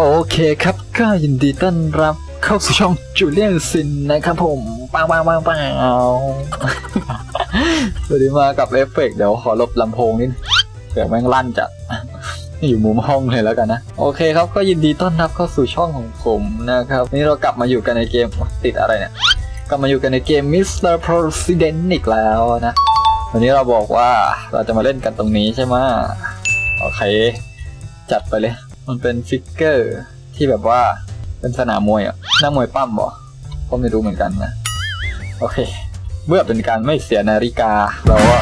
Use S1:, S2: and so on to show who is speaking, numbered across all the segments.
S1: โอเคครับก็ยินดีต้อนรับเข้าสู่ช่องจูเลียนซินนะครับผมปังปังปังปังสวัสดีมากับเอฟเฟกต์เดี๋ยวขอลบลำโพงนิดเดี๋ยวแม่งลั่นจัดอยู่มุมห้องเลยแล้วกันนะ โอเคครับก็ยินดีต้อนรับเข้าสู่ช่องของผมนะครับ นี่เรากลับมาอยู่กันในเกมติดอะไรเนี่ยกลับมาอยู่กันในเกม Mr. President อีกแล้วนะ วันนี้เราบอกว่าเราจะมาเล่นกันตรงนี้ใช่ไหมโอเค จัดไปเลย มันเป็นฟิกเกอร์ที่แบบว่าเป็นสนามมวยอะนักมวยปั้มบอก็ไม่รู้เหมือนกันนะ โอเค เมื่อเป็นการไม่เสียนาฬิกา เราก็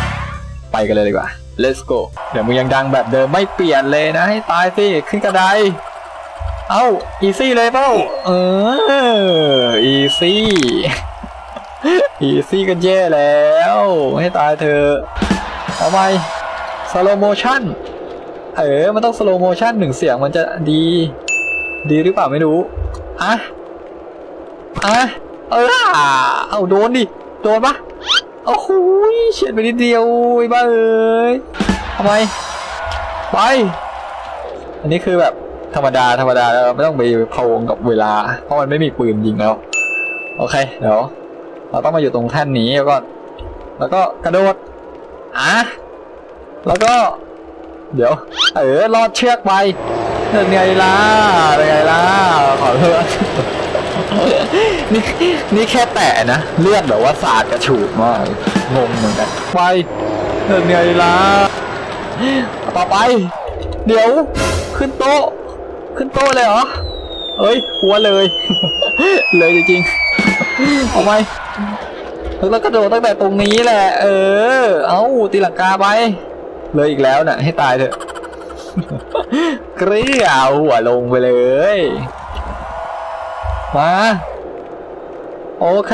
S1: ไปกันเลยดีกว่า let's go เดี๋ยวมึงยังดังแบบเดิมไม่เปลี่ยนเลยนะ ให้ตายสิ ขึ้นกระได เอ้า อีซี่เลยเปล่าเออ อีซี่ อีซี่กันแย่แล้ว ให้ตายเธอะเอาไปสโลโมชั่น เออ มันต้องสโลโมชั่นหนึ่งเสียงมันจะดี ดีหรือเปล่าไม่รู้อะอะเออเอาโดนดิ โดนปะโอ้โหเฉียดไปนิดเดียวไอ้บ้าเอ้ยทำไม ไป อันนี้คือแบบธรรมดาธรรมดาแล้วไม่ต้องไปพะวงกับเวลา เพราะมันไม่มีปืนยิงแล้ว โอเค เดี๋ยว เราต้องมาอยู่ตรงแท่นนี้แล้วก็ แล้วก็กระโดดอะแล้วก็ เดี๋ยว เออลอดเชือกไปเป็นไงล่ะเป็นไงล่ะขอโทษนี่นี่แค่แตะนะ เลือดแบบว่าสาดกระฉูดมากงงเหมือนกันไปเป็นไงล่ะต่อไป เดี๋ยวขึ้นโต๊ะ ขึ้นโต๊ะเลยเหรอเอ้ยหัวเลย เลยจริงๆเอาไหมแล้วกระโดดตั้งแต่ตรงนี้แหละ เออ เอาตีหลังกาไป เลยอีกแล้วน่ะ ให้ตายเถอะเกลียวหัวลงไปเลย มา โอเค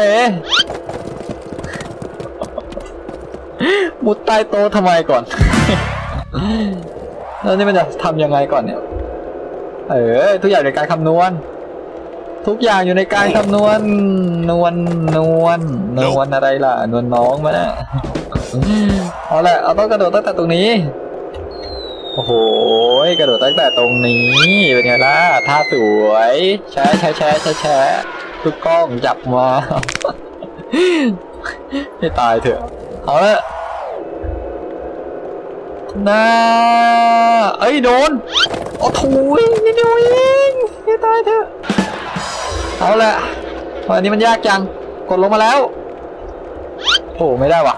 S1: มุดใต้โต๊ะทำไมก่อน แล้วนี่มันจะทำยังไงก่อนเนี่ย เออ ทุกอย่างในการคำนวณ ทุกอย่างอยู่ในการคำนวณนวลนวลนวลอะไรล่ะ นวลน้องมาน่ะเอาละเอาต้องกระโดดตั้งแต่ตรงนี้ โอ้โหกระโดดตั้งแต่ตรงนี้เป็นไงล่ะท่าสวยแชะแชะแชะแชะแชะทุกกล้องจับมาให้ตายเถอะเอาละน้าเอ้ยโดนโอ้โถยนิดเดียวเองให้ตายเถอะ เอาละวันนี้มันยากจัง กดลงมาแล้วโอ้ไม่ได้ว่ะ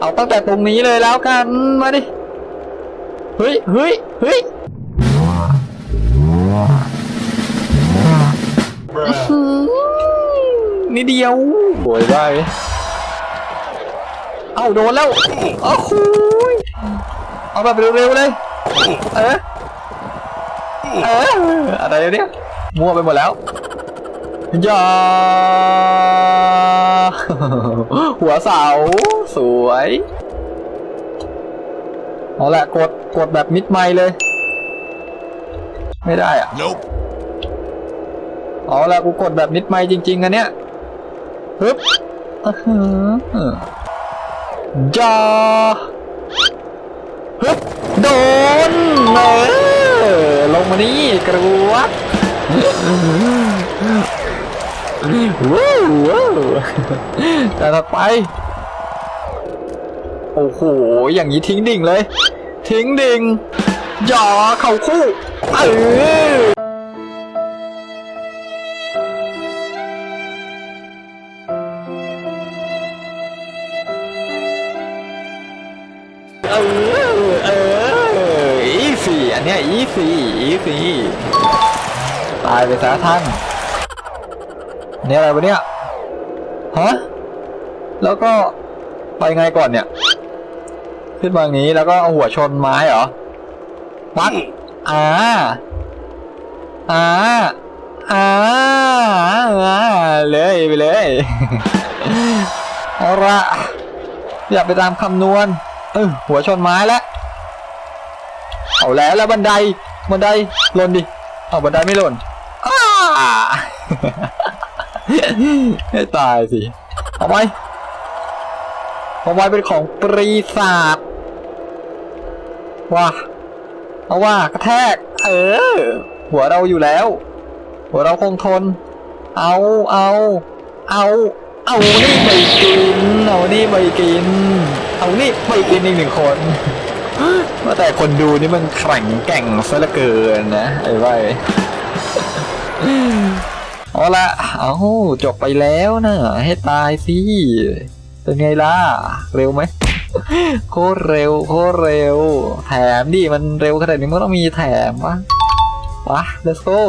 S1: เอาตั้งแต่ตรงนี้เลยแล้วกัน มาดิ เฮ้ยเฮ้ยเฮ้ยนิดเดียวโวยได้เว้ยเอาโดนแล้วโอ้โหยเอาแบบเร็วๆเลย เออ เออ อะไรเนี่ย มั่วไปหมดแล้ว ย่าหัวเสา สวย เอาละกด กดแบบมิดไมล์เลย ไม่ได้อะ
S2: Nope.
S1: เอาละกูกดแบบมิดไมล์จริง ๆอันเนี้ยฮึบอื้อหือจ้าฮึบโดนเออลงมานี่กระวด ว้าวว้แต่ต่อไป โอ้โห อย่างนี้ทิ้งดิ่งเลย ทิ้งดิ่งอย่าเข่าคู่ เออเออเอออีสี่อันเนี้ยอีสี่อีสี่ตายไปซะท่าน นี่ยอะไรวะเนี่ยฮะแล้วก็ไปไงก่อนเนี่ย ขึ้นมาอย่างนี้แล้วก็เอาหัวชนไม้เหรอปักอ่าอ่าอ่าอ่าเลยไปเลยเอาละอย่าไปตามคำนวณเออหัวชนไม้แล้วเอาแล้วแล้วบันไดบันไดหล่นดิเอาบันไดไม่หล่นอ้า ให้ตายสิเอาไปเอาไว้เป็นของปรีศาจว่าเอาว่ากระแทก เออ หัวเราอยู่แล้ว หัวเราคงทน เอาเอาเอาเอานี่ไปกินเอานี่ไปกิน เอานี่ไปกินอีกหนึ่งคนว่าแต่คนดูนี่มันแข็งแกร่งซะเหลือเกินนะไอ้ไว้ เอาละเอาจบไปแล้วนะให้ตายสิเป็นไงล่ะ เร็วไหมโคตรเร็วโคตรเร็ว แถมดิมันเร็วขนาดนี้มันต้องมีแถมวะวะ let's go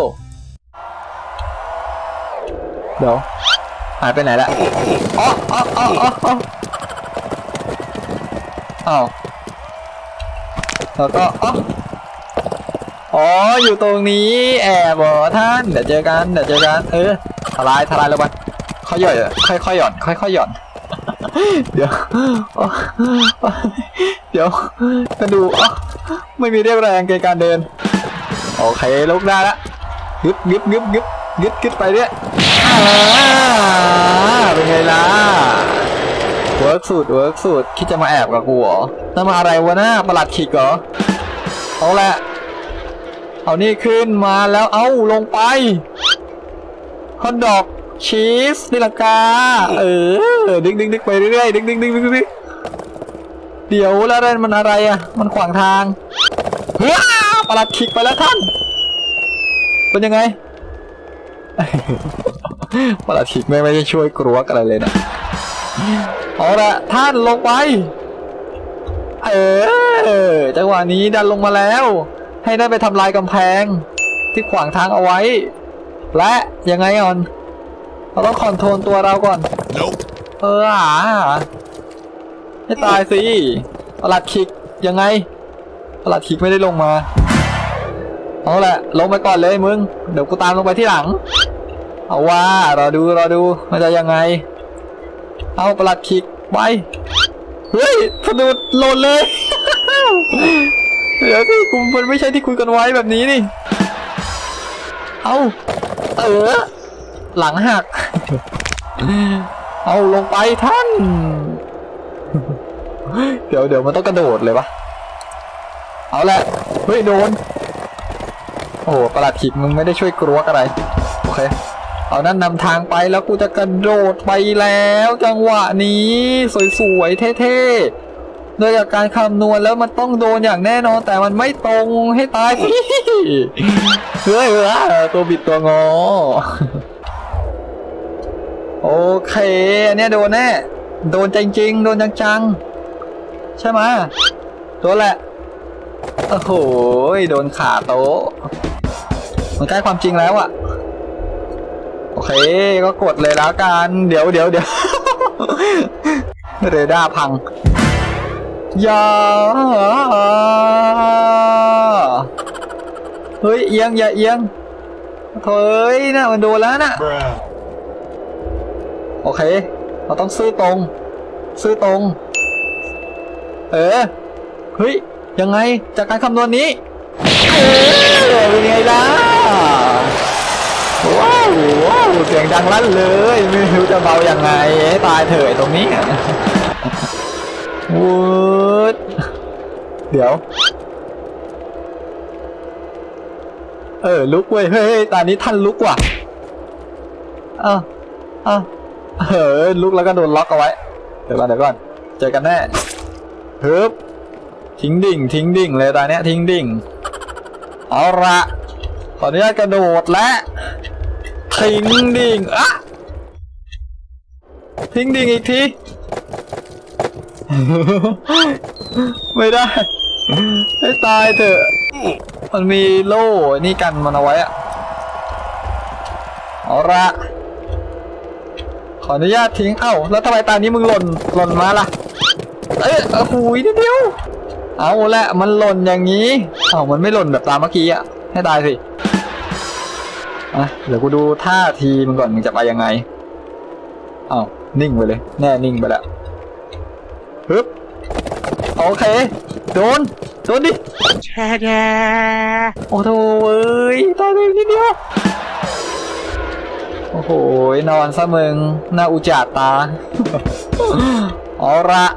S1: เดี๋ยวหายไปไหนละอ๋ออ๋ออ๋ออ๋ออ้าวแล้วก็อ๋อ อ๋ออยู่ตรงนี้แอบเหรอท่านเดี๋ยวเจอกันเดี๋ยวเจอกันเออทลายทลายแล้วมันค่อยหย่อนค่อยค่อยหย่อนค่อยค่อยหย่อน เดี๋ยวเดี๋ยวกระดูอ๋อไม่มีเรียวแรงในการเดินโอเคลุกได้ละยึบยึบยึบยึบยึดยึดไปเรื่ยอ่าเป็นไงล่ะเวิร์กสูตรเวิร์กสูตรคิดจะมาแอบกับกูเหรอนั่นมาอะไรวะหน้าประหลัดขิกเหรอเอาละ เอานี่ขึ้นมาแล้วเอ้าลงไปฮอทดอกชีสนี่ละกาเออดึงดึงดึงไปเรื่อยดึงดึงดึงดึงดึงเดี๋ยวแล้วนั่นมันอะไรอะ มันขวางทางเฮ้ยประหลัดขิกไปแล้วท่าน เป็นยังไงประหลัดขิกไม่ไม่ได้ช่วยกลัวอะไรเลยนะเอาละท่านลงไป เออจังหวะนี้ดันลงมาแล้ว ให้ได้ไปทำลายกำแพงที่ขวางทางเอาไว้ และยังไงอ่อน เราต้องคอนโทรลตัวเราก่อน
S2: Nope.
S1: เออหาให้ตายสิประหลัดคิกยังไงประหลัดคิกไม่ได้ลงมา เอาละลงไปก่อนเลยมึง เดี๋ยวกูตามลงไปที่หลัง เอาว่ารอดูรอดูมันจะยังไง เอาประหลัดคิกไป เฮ้ยสะดุดหล่นเลย เดี๋ยวที่กูมันไม่ใช่ที่คุยกันไว้แบบนี้นี่ เอาเออ หลังหัก เอาลงไปท่าน เดี๋ยวเดี๋ยวมันต้องกระโดดเลยปะเอาละ เฮ้ยโดน โอ้โหประหลัดขิกมึงไม่ได้ช่วยกลัวอะไร โอเค เอานั่นนำทางไปแล้วกูจะกระโดดไปแล้ว จังหวะนี้ สวยๆเท่ๆ โดยจากการคำนวณแล้วมันต้องโดนอย่างแน่นอน แต่มันไม่ตรงให้ตายสิเฮ้ยเออตัวบิดตัวงอ โอเค อันนี้โดนแน่ โดนจริงๆ โดนจังๆ ใช่ไหมะโดนแหละ โอ้โห โดนขาโต๊ะ มันใกล้ความจริงแล้วอะโอเค ก็กดเลยแล้วกัน เดี๋ยวเดี๋ยวเดี๋ยวเรดาร์พัง ย่าเฮ้ยเอียงอย่าเอียงเฮ้ยน่ะมันโดนแล้วน่ะ
S2: Bruh.
S1: โอเค เราต้องซื้อตรง ซื้อตรง เออ เฮ้ย ยังไง จากการคำนวณนี้ เออเป็นไงล่ะ ว้าวว้าวเสียงดังลั่นเลย ไม่รู้จะเบายังไงให้ตายเถอะตรงนี้ วูดเดี๋ยว เออ ลุกเว้ย เฮ้ยตอนนี้ท่านลุกว่ะเอ้าเอ้าเออลุกแล้วก็โดนล็อกเอาไว้ เดี๋ยวก่อนเดี๋ยวก่อน เจอกันแน่ฮึบทิ้งดิ่ง ทิ้งดิ่งเลยตอนเนี้ยทิ้งดิ่ง เอาละขออนุญาตกระโดดและทิ้งดิ่งอะทิ้งดิ่งอีกที ไม่ได้ ให้ตายเถอะ มันมีโล่นี่กันมันเอาไว้อะเอาละขออนุญาตทิ้ง เอ้า แล้วทำไมตานี้มึงหล่น หล่นมาล่ะ เอ้ยโอ้โหนิดเดียว เอาละมันหล่นอย่างนี้ เอ้ามันไม่หล่นแบบตามเมื่อกี้อะให้ตายสิอะเดี๋ยวกูดูท่าทีมึงก่อนมึงจะไปยังไง เอ้านิ่งไปเลย แน่นิ่งไปแล้ว ฮึบโอเค โดน โดนดิโอ้โหเอ้ยตายไปนิดเดียว โอ้โห นอนซะมึงหน้าอุจจาตาเอาละ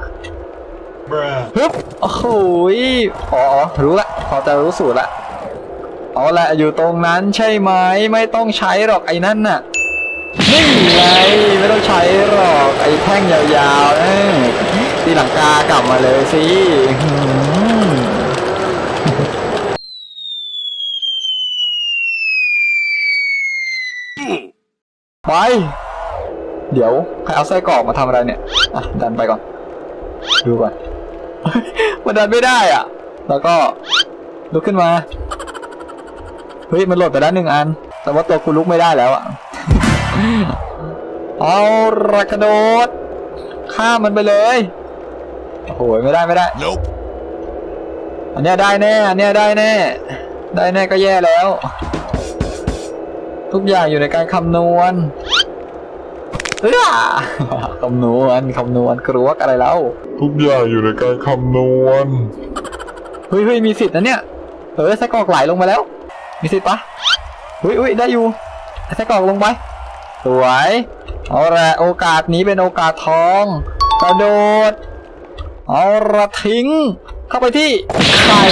S2: Bruh.
S1: ฮึบโอ้โหยอ๋ออ๋อรู้ละ พอจะรู้สูตรละ เอาละอยู่ตรงนั้นใช่ไหม ไม่ต้องใช้หรอกไอ้นั่นน่ะนี่ไงไม่ต้องใช้หรอกไอ้แท่งยาวๆนะ ตีหลังกากลับมาเลยสิไป เดี๋ยวใครเอาไส้กรอกมาทำอะไรเนี่ย อะ ดันไปก่อน ดูก่อน มันดันไม่ได้อะ แล้วก็ลุกขึ้นมา เฮ้ย มันโหลดไปแล้วหนึ่งอัน แต่ว่าตัวกูลุกไม่ได้แล้วอะ เอาระกระโดด ข้ามมันไปเลย โอ้โหไม่ได้ไม่ได้
S2: Nope.
S1: อันเนี้ยได้แน่อันเนี้ยได้แน่ ได้แน่ก็แย่แล้ว ทุกอย่างอยู่ในการคำนวณเอ้อคำนวณคำนวณกรวกอะไรแล้ว
S2: ทุกอย่างอยู่ในการคำนวณ
S1: เฮ้ยเฮ้ยมีสิทธิ์นะเนี่ยเออไส้กรอกไหลลงมาแล้ว มีสิทธิ์ปะเฮ้ยเฮ้ยได้อยู่ไส้กรอกลงไปสวยเอาละโอกาสนี้เป็นโอกาสทอง กระโดด เอาละทิ้ง เข้าไปที่ไข่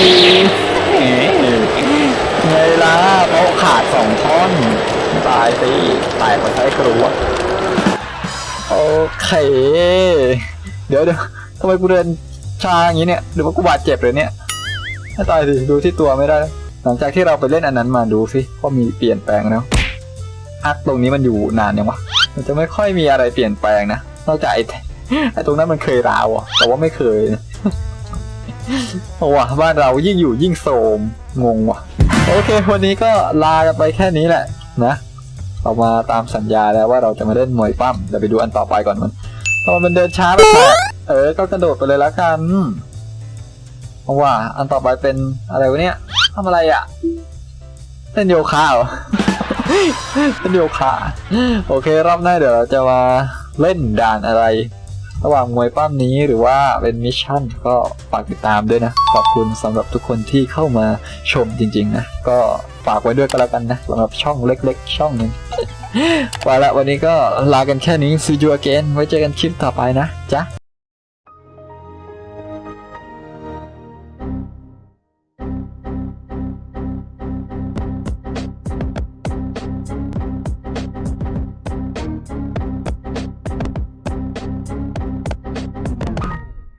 S1: ไงล่ะโต๊ะขาดสองท่อน ตายสิตายเพราะใช้กรวโอเค เดี๋ยวเดี๋ยวทำไมกูเดินชาอย่างนี้เนี่ยหรือว่ากูบาดเจ็บเลยเนี่ยถ้าตายสิดูที่ตัวไม่ได้ หลังจากที่เราไปเล่นอันนั้นมาดูสิว่ามีเปลี่ยนแปลงแล้วอักตรงนี้มันอยู่นานยังวะมันจะไม่ค่อยมีอะไรเปลี่ยนแปลงนะนอกจากไอ ไอ้ตรงนั้นมันเคยราวอะแต่ว่าไม่เคยโอ้ว่ะบ้านเรายิ่งอยู่ยิ่งโสมงงว่ะ โอเค วันนี้ก็ลากันไปแค่นี้แหละนะเรามาตามสัญญาแล้วว่าเราจะมาเล่นมวยปั้มเดี๋ยวไปดูอันต่อไปก่อนมันเพราะมันเดินช้าไปแปลกเออ ก็กระโดดไปเลยละกันเพราะว่าอันต่อไปเป็นอะไรวะเนี่ยทำอะไรอะเล่นโยคะเหรอเล่นโยคะโอเค รอบหน้าเดี๋ยวเราจะมาเล่นด่านอะไร ระหว่างมวยปั้มนี้หรือว่าเป็นมิชชั่นก็ฝากติดตามด้วยนะ ขอบคุณสำหรับทุกคนที่เข้ามาชมจริง ๆ นะ ก็ฝากไว้ด้วยก็แล้วกันนะสำหรับช่องเล็ก ๆ ช่องหนึ่งไปละวันนี้ก็ลากันแค่นี้ see you again ไว้เจอกันคลิปต่อไปนะจ๊ะ